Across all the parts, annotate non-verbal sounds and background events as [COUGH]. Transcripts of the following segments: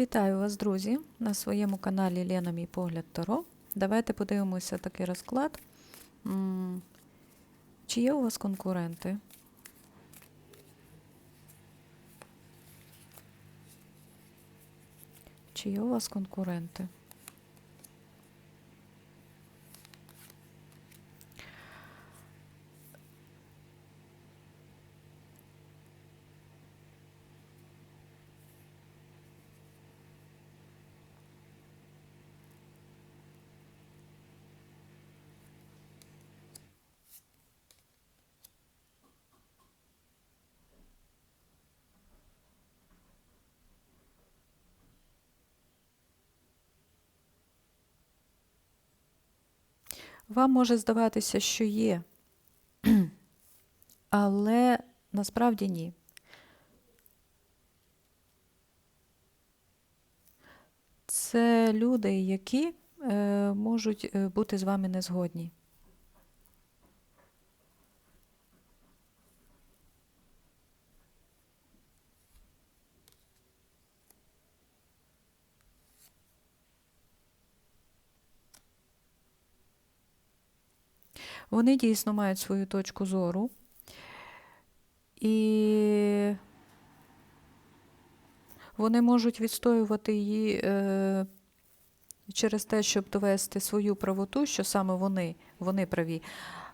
Вітаю вас, друзі, на своєму каналі Лена Мій Погляд Таро. Давайте подивимося такий розклад. Чи є у вас конкуренти? Чи є у вас конкуренти? Вам може здаватися, що є, [CLEARS THROAT] але насправді ні. Це люди, які е, можуть е, бути з вами не Вони дійсно мають свою точку зору. І вони можуть відстоювати її е, через те, щоб довести свою правоту, що саме вони, вони праві.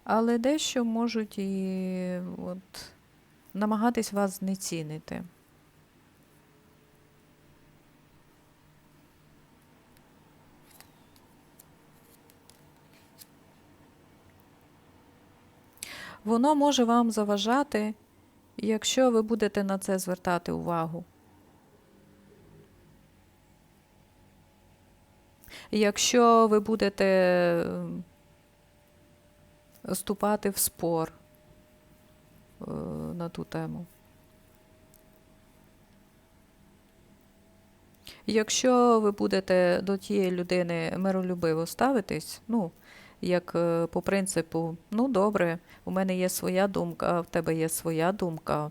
Але дещо можуть і от, намагатись вас знецінити. Воно може вам заважати, якщо ви будете на це звертати увагу. Якщо ви будете е, вступати в спор е, на ту тему. Якщо ви будете до тієї людини миролюбиво ставитись, ну, як е, по принципу, ну добре, у мене є своя думка, в тебе є своя думка.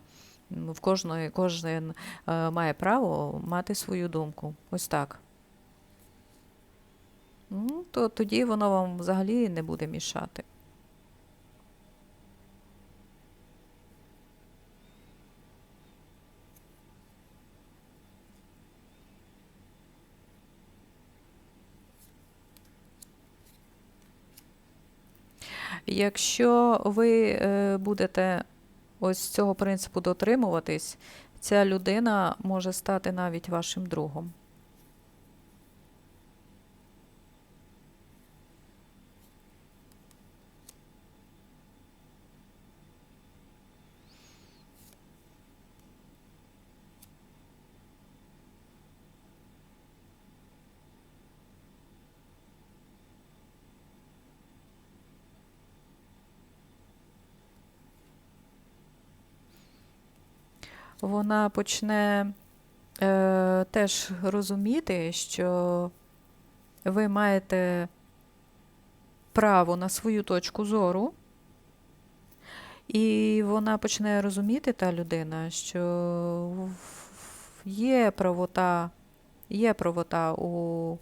В кожної, кожен е, має право мати свою думку. Ось так. Ну, то тоді воно вам взагалі не буде мішати. Якщо ви е, будете ось цього принципу дотримуватись, ця людина може стати навіть вашим другом. Вона почне е, теж розуміти, що ви маєте право на свою точку зору, і вона почне розуміти та людина, що є правота, є правота у,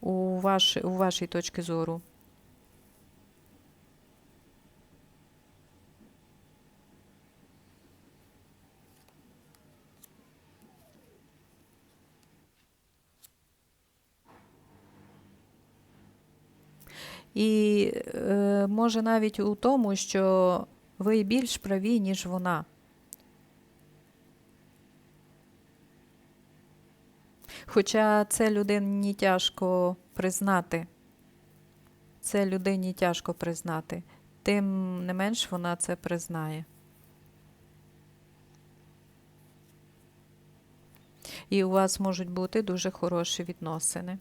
у, ваш, у вашій точці зору. І е, може навіть у тому, що ви більш праві, ніж вона. Хоча це людині тяжко признати. Це людині тяжко признати. Тим не менш вона це признає. І у вас можуть бути дуже хороші відносини.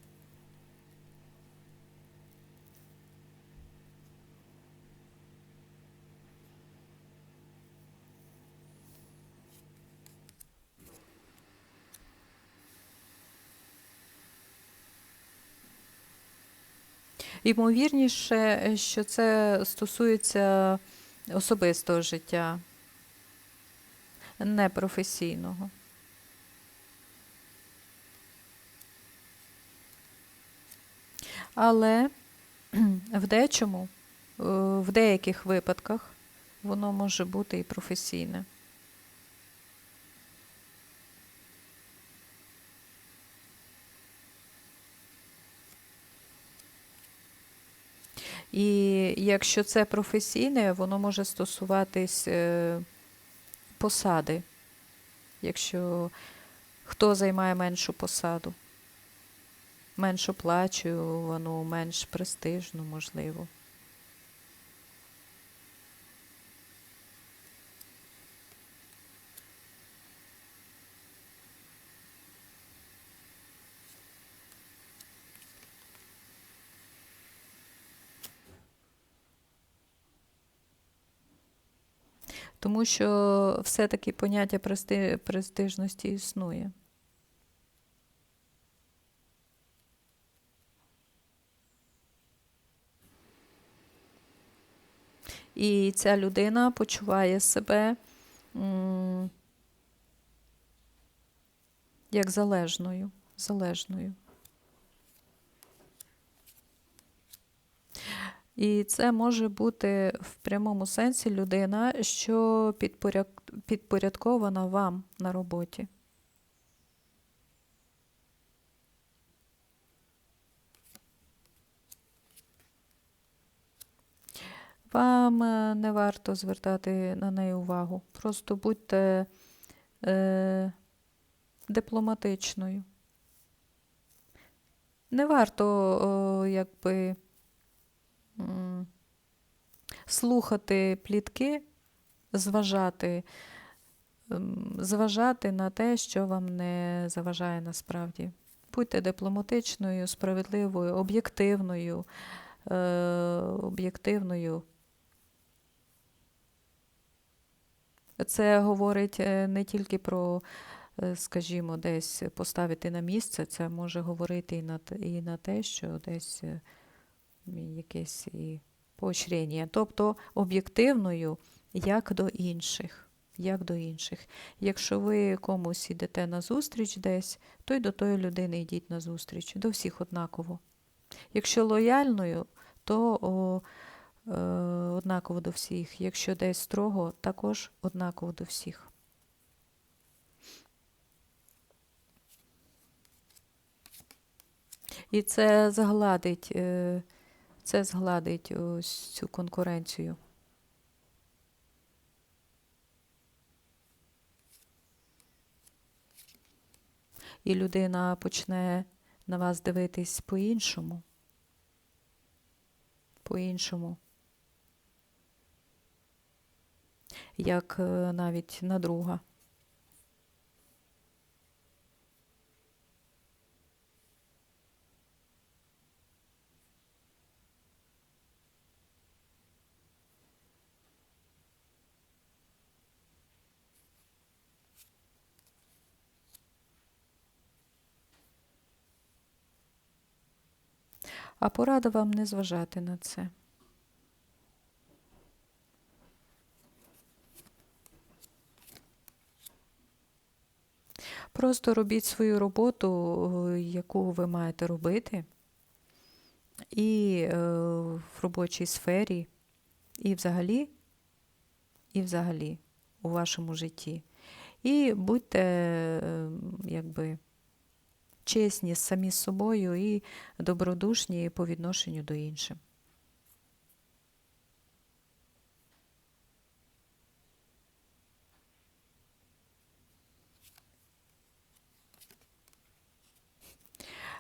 Ймовірніше, що це стосується особистого життя, не професійного. Але [CLEARS THROAT] в дечому, е, в деяких випадках, воно може бути і професійне. І якщо це професійне, воно може стосуватись е, посади, якщо хто займає меншу посаду, менш оплачувану, менш престижну, можливо. Тому що все-таки поняття прести- престижності існує. І ця людина почуває себе як залежною. залежною. І це може бути в прямому сенсі людина, що підпорядкована вам на роботі. Вам е, не варто звертати на неї увагу. Просто будьте е, дипломатичною. Не варто, о, якби, слухати плітки, зважати, ем, зважати на те, що вам не заважає насправді. Будьте дипломатичною, справедливою, об'єктивною, е, об'єктивною. Це говорить е, не тільки про, е, скажімо, десь поставити на місце, це може говорити і на, і на те, що десь е, якесь і поощрення. Тобто об'єктивною як до інших. Як до інших. Якщо ви комусь йдете на зустріч десь, то й до тої людини йдіть на зустріч. До всіх однаково. Якщо лояльною, то о, е, однаково до всіх. Якщо десь строго, також однаково до всіх. І це згладить, е, це згладить ось цю конкуренцію. І людина почне на вас дивитись по-іншому. По-іншому. Як е, навіть на друга. А порада вам не зважати на це. Просто робіть свою роботу, е, яку ви маєте робити, і е, в робочій сфері, і взагалі, і взагалі у вашому житті. І будьте е, якби чесні самі з собою і добродушні по відношенню до інших.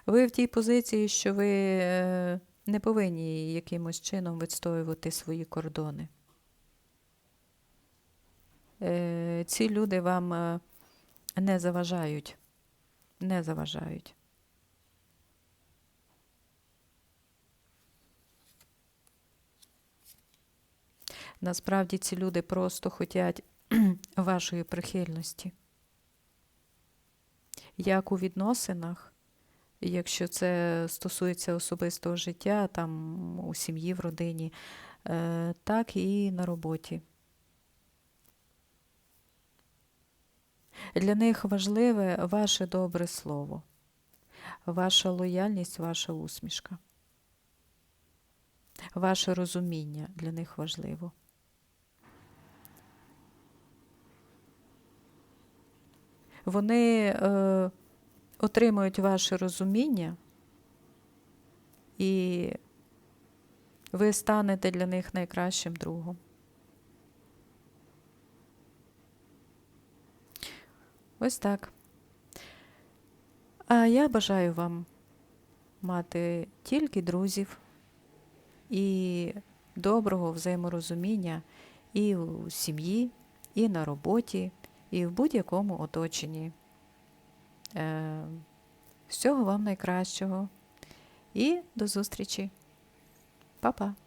Ви в тій позиції, що ви е, не повинні якимось чином відстоювати свої кордони. Е, Ці люди вам е, не заважають. Не заважають. Насправді ці люди просто хочуть [CLEARS THROAT] вашої прихильності. Як у відносинах, якщо це стосується особистого життя, там у сім'ї, в родині, е, так і на роботі. Для них важливе ваше добре слово, ваша лояльність, ваша усмішка. ваше розуміння для них важливо. Вони е, отримують ваше розуміння, і ви станете для них найкращим другом. Ось так. А я бажаю вам мати тільки друзів і доброго взаєморозуміння і у сім'ї, і на роботі, і в будь-якому оточенні. Е, Всього вам найкращого і до зустрічі. Па-па!